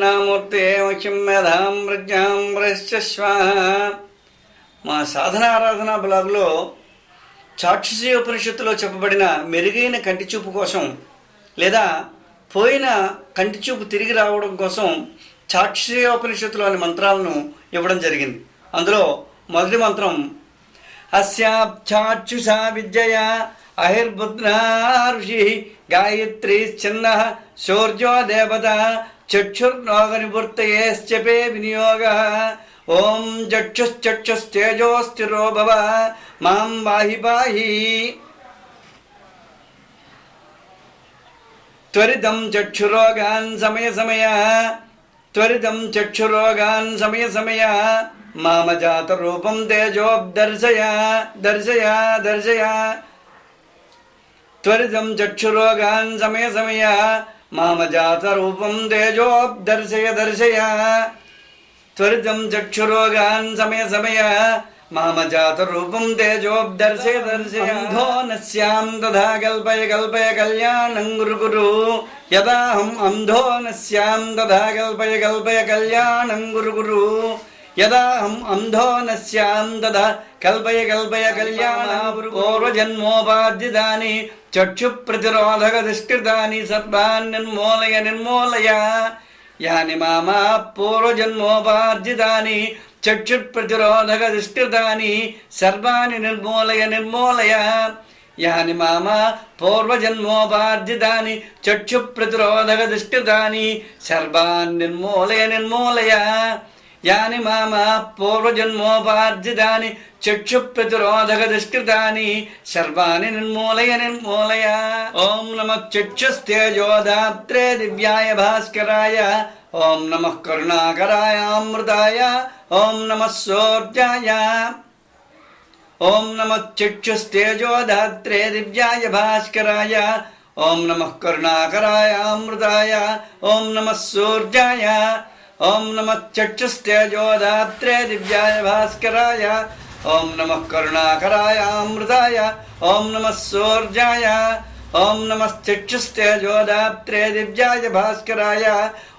నామూర్తే మఖ్యం మేధాం ప్రజ్ఞాం ప్రశ్చ స్వాహ. మా సాధనారాధన బ్లాగ్లో చాక్షుషీ ఉపనిషత్తులో చెప్పబడిన మెరుగైన కంటి చూపు కోసం లేదా పోయిన కంటి చూపు తిరిగి రావడం కోసం చాక్షుషీ ఉపనిషత్తులోని మంత్రాలను ఇవ్వడం జరిగింది. అందులో మొదటి మంత్రం అస్యాక్షుషా విద్యయ అహిర్బుద్ధ్నా ఋషి గాయత్రి చిన్న శౌర్జో దేవత చక్షుర్నోగనివృత్తయేశ్చపే వినియోగ ఓం చక్షుశ్చక్షుస్తేజోస్థిరో భవ మాం పాహి పాహి త్వరితం చక్షురోగాన్ సమయ సమయ త్వరితం చక్షురోగాన్ సమయ సమయ మామజాత రూపం తేజోబ్దర్శయ దర్శయ దర్శయ త్వరితం మామజాత రూపం తేజోబ్దర్శయ దర్శయ త్వరితం చక్షురోగాన్ సమయ సమయ మామజాత రూపం తేజోబ్దర్శయ దర్శయ అంధో నశ్యాం తథా కల్పయ కల్పయ కళ్యాణం గురు గురు యదాహం అంధో నశ్యాం తథా కల్పయ కల్పయ కళ్యాణం గురు గురు యదాహం అంధో నశ్యాం తదా కల్పయ కల్పయ కళ్యాణ పూర్వజన్మోపార్జితాని చక్షు ప్రతిరోధక దుష్కృతాని సర్వాన్ నిర్మూలయ నిర్మూలయ. యాని మామా పూర్వజన్మోపార్జితాని చక్షు ప్రతిరోధక దుష్కృతాని సర్వాణి నిర్మూలయ నిర్మూలయ. యాని మామ పూర్వజన్మోపార్జితాని చక్షు ప్రతిరోధక దుష్కృతాని సర్వాన్ నిర్మూలయ నిర్మూలయ. యాని మామ పూర్వజన్మోపార్జితాని చక్షు ప్రతిరోధక దుష్కృతాని సర్వాణి నిర్మూలయ నిర్మూలయ ఓం నమ చక్షుస్తేజోదాత్రే దివ్యాయ భాస్కరాయ ఓం నమ కరుణాకరాయ అమృతాయ ఓం నమ సూర్యాయ ఓం నమ చక్షుస్తేజోదాత్రే దివ్యాయ భాస్కరాయ ఓం నమ కరుణాకరాయ అమృతాయ ఓం నమ సూర్యాయ ఓం నమ చక్షుస్తేజోదాత్రే దివ్యాయ భాస్కరాయ ఓం నమ కరుణాకరాయ అమృతాయ ఓం నమ సూర్యాయ ఓం నమ చక్షుస్తేజోదాత్రే దివ్యాయ భాస్కరాయ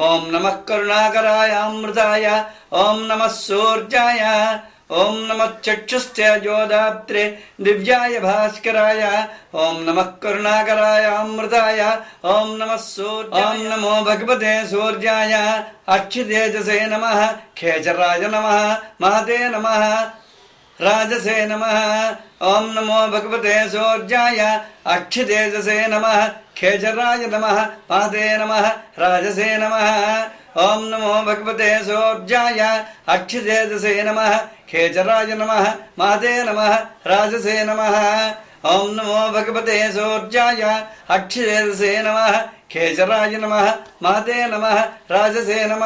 ఓం నమ కరుణాకరాయ అమృతాయ ఓం నమ సూర్యాయ ఓం నమ చక్షుస్తేజోదాత్రే దివ్యాయ భాస్కరాయ ఓం నమ కరుణాకరాయ అమృతాయ ఓం నమ సూర్య ఓం నమో భగవతే సూర్యాయ అక్షితేజసే నమ ఖేచరాయ నమ మహతే నమ రాజసే నమ. ఓం నమో భగవతే సూర్యాయ. అక్షితేజసే నమ. ఖేచరాయ నమ. పాదే నమ. రాజసే నమ. ఓం నమో భగవతే సూర్యాయ. అక్షితేజసే నమ. ఖేచరాయ నమ. మాదే నమ. రాజసే నమ. ఓం నమో భగవతే సూర్యాయ. అక్షితేజసే నమ. ఖేచరాయ నమ. మాదే నమ. రాజసే నమ.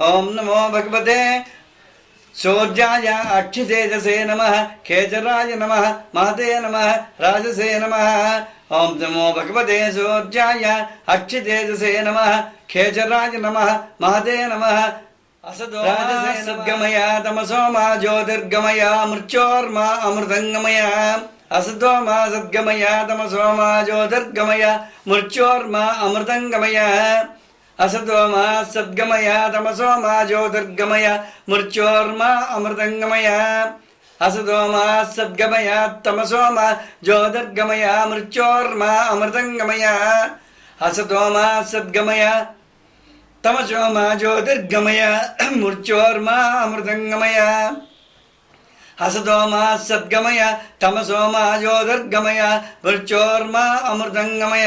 ఓం నమో భగవతే సూర్యాయ అక్షితేజసే నమ ఖేచరాయ నమ మహతే నమ రాజసే నమ. ఓం నమో భగవతే సూర్యాయ అక్షితేజసే నమ ఖేచరాయ నమ మహతే నమ. అసదో సద్గమయ తమసో మా జ్యోతిర్గమయ మృత్యోర్మా అమృతంగమయ. అసతో మా సద్గమయ తమసో మా జ్యోతిర్గమయ మృత్యోర్మా అమృతంగమయ. असतोमा सद्गमय तमसोमा ज्योतिर्गमय, मृत्योर्मा अमृतङ्गमय असतोमा सद्गमय तमसोमा ज्योतिर्गमय, मृत्योर्मा अमृतङ्गमय असतोमा सद्गमय तमसोमा ज्योतिर्गमय, मृत्योर्मा अमृतङ्गमय हसतोमा सद्गमय तमसोमा ज्योतिर्गमय, मृत्योर्मा अमृतङ्गमय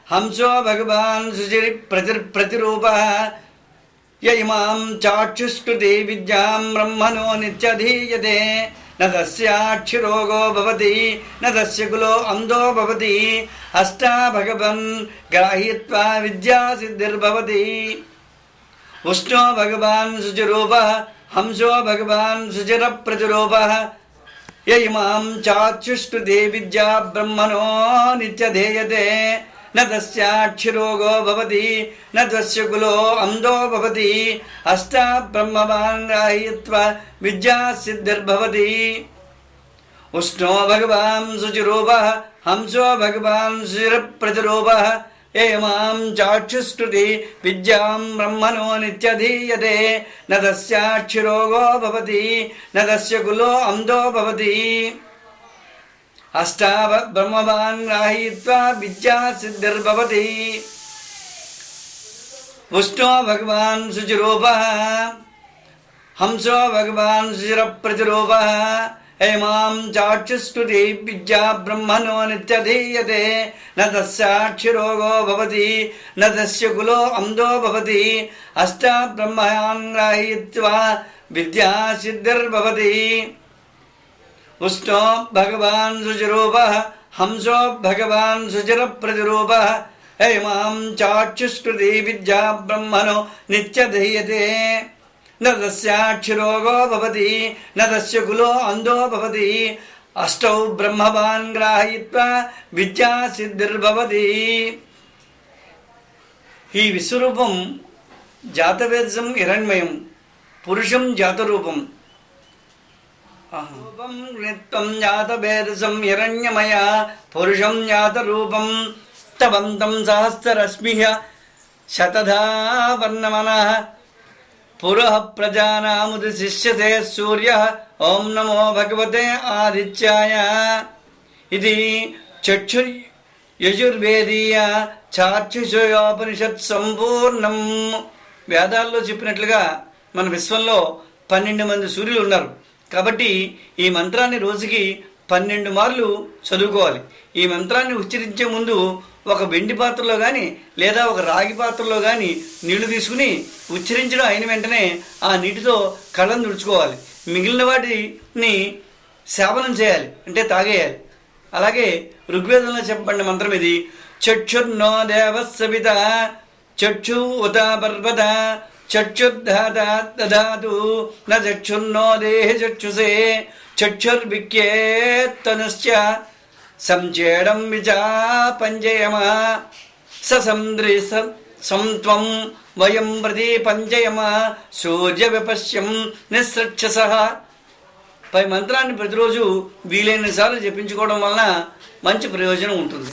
హంసో భగవాన్ శుచిర ప్రతిరూప యా ఇమాం చాక్షుష్కృతే విద్యాం బ్రహ్మణో నిత్యధీయతే న భవతి న తస్యాకులో అంధో భవతి అష్టా భగవన్ గ్రాహిత్వ విద్యాసిద్ధిర్భవతి ఉష్ణో భగవాన్ శుచిరూప హంసో భగవాన్ శుచిరి ప్రతిరూప య ఇమాం చాక్షుష్కృతి విద్యాం బ్రహ్మణో నిత్యధీయతే न तस्याक्षिरोगो भवति न तस्य कुलो अन्धो भवति अष्टा भगवन् ग्राहीत्वा विद्यासिद्धिर्भवति उष्णो भगवान् शुचिरूपः हंसो भगवान् शुचिरप्रतिरूपः य इमां चाक्षुष्टुते विद्या ब्रह्मणो नित्यधेयते न तस्याक्षिरोगो भवति न तस्य कुलो अन्धो भवति अष्टा ब्रह्मवान् राहीत्वा विद्यासिद्धिर्भवति उष्णो भगवान् शुचिरूपः हंसो भगवान् शुचिरप्रतिरूपः एमां चाक्षुष्टुति विद्यां ब्रह्मणो नित्यधीयते न तस्याक्षिरोगो भवति न तस्य कुलो अन्धो भवति అష్టావ బ్రహ్మవాన్ రాహిత్వా విద్యా సిద్ధిర్భవతి పుష్టో భగవాన్ శుచిరూప హంసో భగవాన్ శుచిర ప్రతిరూప ఏమాం చాక్షుష్టుతి విద్యా బ్రహ్మణో నిత్యధీయతే నోగో భవతి నస్య కులో అందో భవతి అష్టా బ్రహ్మయాన్ రాహిత్వా విద్యా సిద్ధిర్భవతి उष्णो भगवान् शुचिरूपः हंसो भगवान् शुचिरप्रतिरूपः ऐमां चाक्षुष्कृति विद्या ब्रह्मणो नित्यधीयते न तस्याक्षिरोगो भवति न तस्य कुलो अन्धो भवति अष्टौ ब्रह्मवान् ग्राहयित्वा విద్యాసిద్ధిర్భవతి ఈ విశ్వరూపం జాతవేదం హిరణ్మయం పురుషం జాతరూపం రూపం నిత్యం జాతవేదసం హిరణ్యమయ పురుషం జాతరూపం తవంతం సహస్రరశ్మిః శతధా వర్ణమన. పురః ప్రజానాముదిశిష్యతే సూర్య. ఓం నమో భగవతే ఆదిత్యాయ. ఇది చక్షు యజుర్వేదీయ చాక్షుషయోపనిషత్ సంపూర్ణం. వేదాల్లో చెప్పినట్లుగా మన విశ్వంలో పన్నెండు మంది సూర్యులు ఉన్నారు. కాబట్టి ఈ మంత్రాన్ని రోజుకి పన్నెండు మార్లు చదువుకోవాలి. ఈ మంత్రాన్ని ఉచ్చరించే ముందు ఒక వెండి పాత్రలో కానీ లేదా ఒక రాగి పాత్రలో కానీ నీళ్ళు తీసుకుని ఉచ్చరించడం అయిన వెంటనే ఆ నీటితో కళ్ళను తుడుచుకోవాలి. మిగిలిన వాటిని సేవనం చేయాలి అంటే తాగేయాలి. అలాగే ఋగ్వేదంలో చెప్పబడిన మంత్రం ఇది చక్షుర్నో దేవ సవిత చక్షు ఉత పర్వత చక్షుర్ధాత దధాతు న చక్షుర్నో దేహి చక్షుసే చక్షుర్విక్యేత్తనుశ్చ సంచేడం విచా పంచయమ సంద్రి సంత్వం వయం ప్రతి పంచయమ సూర్య విపశ్యం నిస్రక్షస పై మంత్రాన్ని ప్రతిరోజు వీలైన సార్లు జపించుకోవడం వలన మంచి ప్రయోజనం ఉంటుంది.